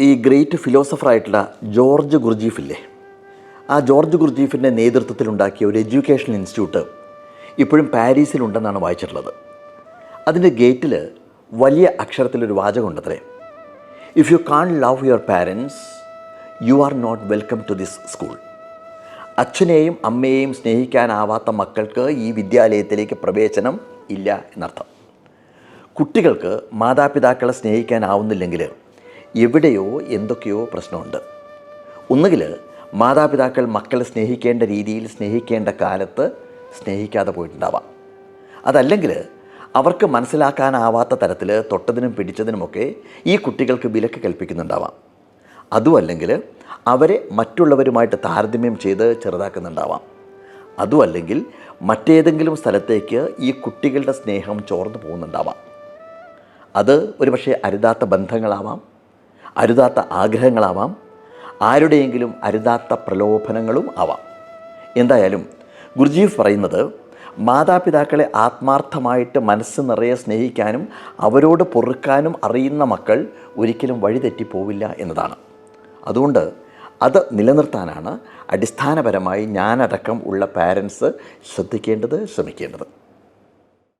ഈ great ഫിലോസഫറായിട്ടുള്ള George ഗുർജീഫില്ലേ? ആ George ഗുർജീഫിന്റെ നേതൃത്വത്തിലുണ്ടാക്കിയ ഒരു എഡ്യൂക്കേഷണൽ ഇൻസ്റ്റിറ്റ്യൂട്ട് ഇപ്പോഴും പാരീസിലുണ്ടെന്നാണ് വായിച്ചിട്ടുള്ളത്. അതിന്റെ ഗേറ്റിൽ വലിയ അക്ഷരത്തിലൊരു വാചകമുണ്ടത്രേ. If you can't love your parents you are not welcome to this school അച്ഛനെയും അമ്മയെയും സ്നേഹിക്കാനാവാത്ത മക്കൾക്ക് ഈ വിദ്യാലയത്തിലേക്ക് പ്രവേശനം ഇല്ല എന്നർത്ഥം. കുട്ടികൾക്ക് മാതാപിതാക്കളെ സ്നേഹിക്കാനാവുന്നില്ലെങ്കിൽ എവിടെയോ എന്തൊക്കെയോ പ്രശ്നമുണ്ട്. ഒന്നുകിൽ മാതാപിതാക്കൾ മക്കളെ സ്നേഹിക്കേണ്ട രീതിയിൽ സ്നേഹിക്കേണ്ട കാലത്ത് സ്നേഹിക്കാതെ പോയിട്ടുണ്ടാവാം. അതല്ലെങ്കിൽ അവർക്ക് മനസ്സിലാക്കാനാവാത്ത തരത്തിൽ തൊട്ടതിനും പിടിച്ചതിനുമൊക്കെ ഈ കുട്ടികൾക്ക് വിലക്ക് കൽപ്പിക്കുന്നുണ്ടാവാം. അതുമല്ലെങ്കിൽ അവരെ മറ്റുള്ളവരുമായിട്ട് താരതമ്യം ചെയ്ത് ചെറുതാക്കുന്നുണ്ടാവാം. അതുമല്ലെങ്കിൽ മറ്റേതെങ്കിലും സ്ഥലത്തേക്ക് ഈ കുട്ടികളുടെ സ്നേഹം ചോർന്നു പോകുന്നുണ്ടാവാം. അത് ഒരുപക്ഷെ അരുതാത്ത ബന്ധങ്ങളാവാം അരുതാത്ത ആഗ്രഹങ്ങളാവാം. ആരുടെയെങ്കിലും അരുതാത്ത പ്രലോഭനങ്ങളും ആവാം. എന്തായാലും ഗുരുജീഫ് പറയുന്നത് മാതാപിതാക്കളെ ആത്മാർത്ഥമായിട്ട് മനസ്സ് നിറയെ സ്നേഹിക്കാനും അവരോട് പൊറുക്കാനും അറിയുന്ന മക്കൾ ഒരിക്കലും വഴിതെറ്റിപ്പോവില്ല എന്നതാണ്. അതുകൊണ്ട് അത് നിലനിർത്താനാണ് അടിസ്ഥാനപരമായി ഞാനടക്കം ഉള്ള പാരൻസ് ശ്രദ്ധിക്കേണ്ടത് ശ്രമിക്കേണ്ടത്.